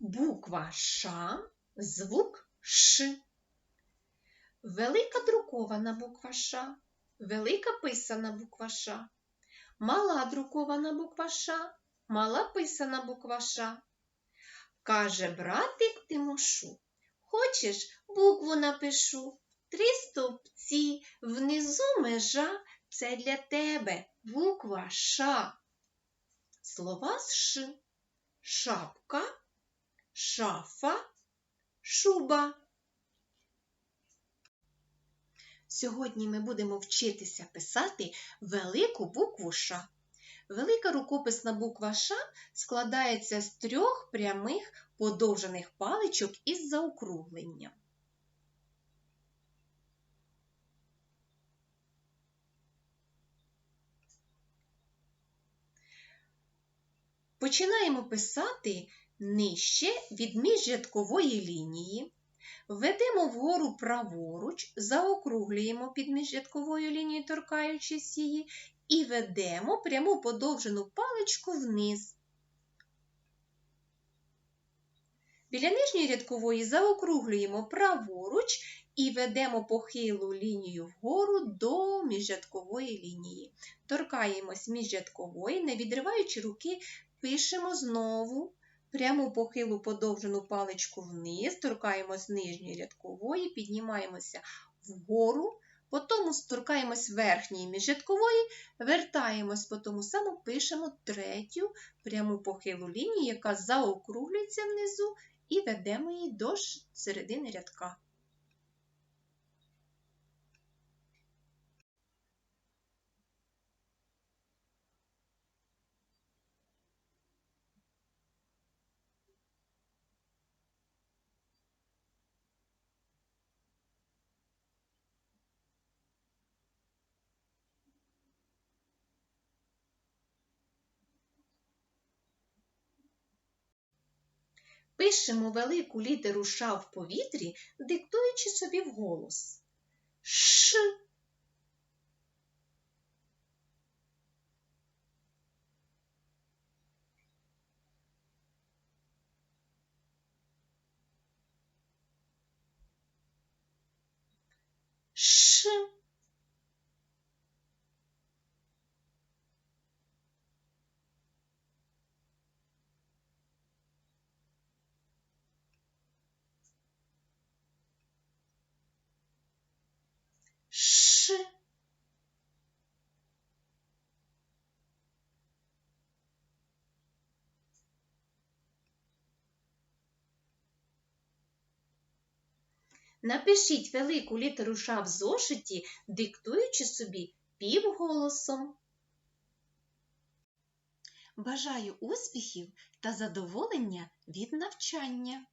Буква Ш, звук Ш. Велика друкована буква Ш, велика писана буква Ш. Мала друкована буква Ш, мала писана буква Ш. Каже братик Тимошу, хочеш букву напишу? Три стовпці, внизу межа, це для тебе буква Ш. Слова з Ш. Шапка, шафа, шуба. Сьогодні ми будемо вчитися писати велику букву Ш. Велика рукописна буква Ш складається з трьох прямих подовжених паличок із заокругленням. Починаємо писати нижче від міжрядкової лінії. Ведемо вгору праворуч, заокруглюємо під міжрядковою лінією, торкаючись її, і ведемо пряму подовжену паличку вниз. Біля нижньої рядкової заокруглюємо праворуч і ведемо похилу лінію вгору до міжрядкової лінії. Торкаємось міжрядкової, не відриваючи руки, пишемо знову пряму похилу подовжену паличку вниз, торкаємось нижньої рядкової, піднімаємося вгору, потім торкаємось верхньої міжрядкової, вертаємось по тому самому, пишемо третю пряму похилу лінію, яка заокруглюється внизу, і ведемо її до середини рядка. Пишемо велику літеру Ш в повітрі, диктуючи собі вголос. Ш. Ш. Напишіть велику літеру Ш в зошиті, диктуючи собі півголосом. Бажаю успіхів та задоволення від навчання!